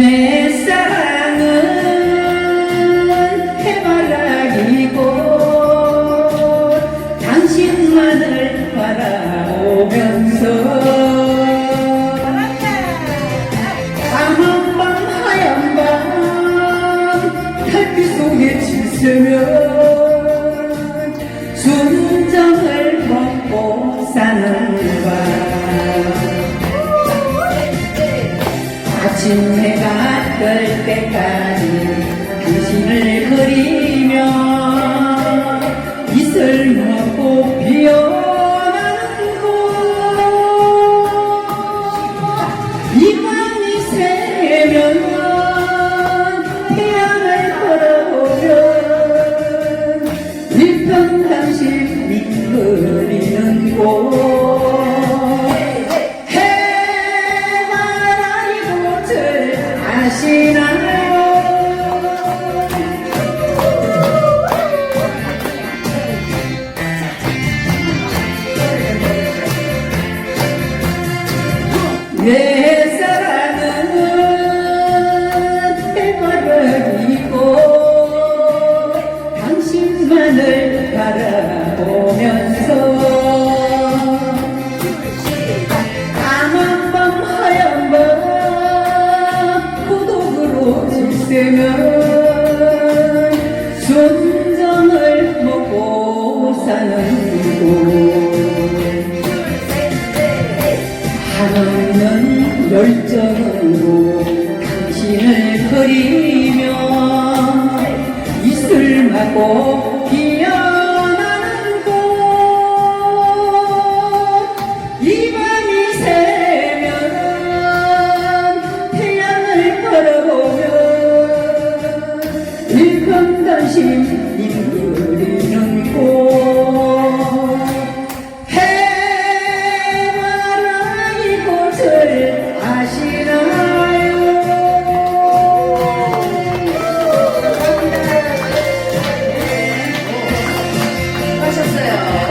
내 사랑은 해바라기고 당신만을 바라보면서 까만 밤 하얀 밤 달빛 속에 지새면 순정을 먹고 사는 밤. 아침에 먹고 비어 আসে 살면 순정을 먹고 사는 곳 한없는 열정으로 당신을 그리며 이슬 맞고 진심 인물을 해바라 이곳을 아시나요 하셨어요